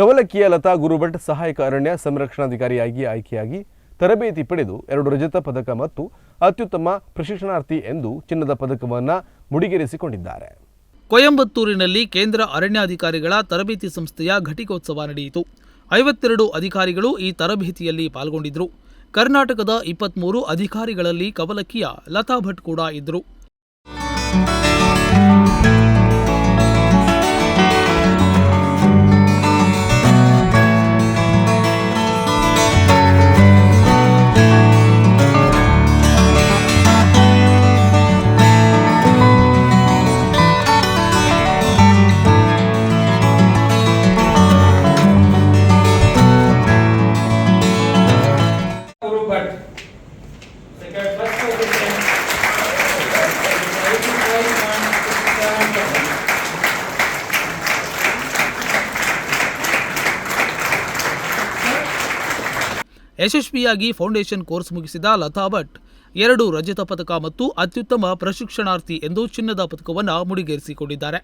ಕವಲಕ್ಕಿಯ ಲತಾ ಗುರುಭಟ್ ಸಹಾಯಕ ಅರಣ್ಯ ಸಂರಕ್ಷಣಾಧಿಕಾರಿಯಾಗಿ ಆಯ್ಕೆಯಾಗಿ ತರಬೇತಿ ಪಡೆದು ಎರಡು ರಜತ ಪದಕ ಮತ್ತು ಅತ್ಯುತ್ತಮ ಪ್ರಶಿಕ್ಷಣಾರ್ಥಿ ಎಂದು ಚಿನ್ನದ ಪದಕವನ್ನು ಮುಡಿಗೇರಿಸಿಕೊಂಡಿದ್ದಾರೆ. ಕೊಯಂಬತ್ತೂರಿನಲ್ಲಿ ಕೇಂದ್ರ ಅರಣ್ಯಾಧಿಕಾರಿಗಳ ತರಬೇತಿ ಸಂಸ್ಥೆಯ ಘಟಿಕೋತ್ಸವ ನಡೆಯಿತು. ಐವತ್ತೆರಡು ಅಧಿಕಾರಿಗಳು ಈ ತರಬೇತಿಯಲ್ಲಿ ಪಾಲ್ಗೊಂಡಿದ್ದರು ಕರ್ನಾಟಕದ ಇಪ್ಪತ್ಮೂರು ಅಧಿಕಾರಿಗಳಲ್ಲಿ ಕವಲಕ್ಕಿಯ ಲತಾ ಭಟ್ ಕೂಡ ಇದ್ದರು ಯಶಸ್ವಿಯಾಗಿ ಫೌಂಡೇಶನ್ ಕೋರ್ಸ್ ಮುಗಿಸಿದ ಲತಾ ಭಟ್, ಎರಡು ರಜತ ಪದಕ ಮತ್ತು ಅತ್ಯುತ್ತಮ ಪ್ರಶಿಕ್ಷಣಾರ್ಥಿ ಎಂದು ಚಿನ್ನದ ಪದಕವನ್ನು ಮುಡಿಗೇರಿಸಿಕೊಂಡಿದ್ದಾರೆ.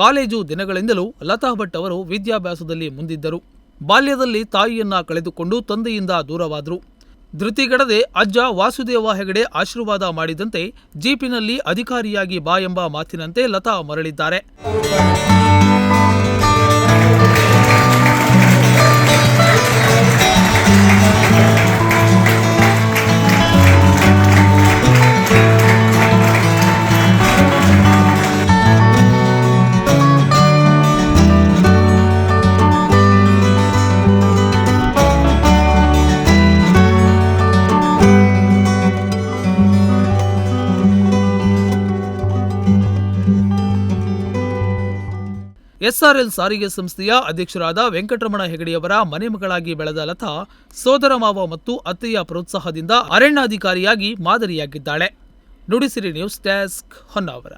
ಕಾಲೇಜು ದಿನಗಳಿಂದಲೂ ಲತಾ ಭಟ್ ಅವರು ವಿದ್ಯಾಭ್ಯಾಸದಲ್ಲಿ ಮುಂದಿದ್ದರು. ಬಾಲ್ಯದಲ್ಲಿ ತಾಯಿಯನ್ನ ಕಳೆದುಕೊಂಡು ತಂದೆಯಿಂದ ದೂರವಾದರು. ಧೃತಿಗಡದೆ ಅಜ್ಜ ವಾಸುದೇವ ಹೆಗಡೆ ಆಶೀರ್ವಾದ ಮಾಡಿದಂತೆ ಜೀಪಿನಲ್ಲಿ ಅಧಿಕಾರಿಯಾಗಿ ಬಾ ಎಂಬ ಮಾತಿನಂತೆ ಲತಾ ಮರಳಿದ್ದಾರೆ. ಎಸ್ಆರ್ಎಲ್ ಸಾರಿಗೆ ಸಂಸ್ಥೆಯ ಅಧ್ಯಕ್ಷರಾದ ವೆಂಕಟರಮಣ ಹೆಗಡೆಯವರ ಮನೆ ಮಗಳಾಗಿ ಬೆಳೆದ ಲತಾ, ಸೋದರ ಮಾವ ಮತ್ತು ಅತ್ತೆಯ ಪ್ರೋತ್ಸಾಹದಿಂದ ಅರಣ್ಯಾಧಿಕಾರಿಯಾಗಿ ಮಾದರಿಯಾಗಿದ್ದಾಳೆ. Nudisiri news desk Honnavar.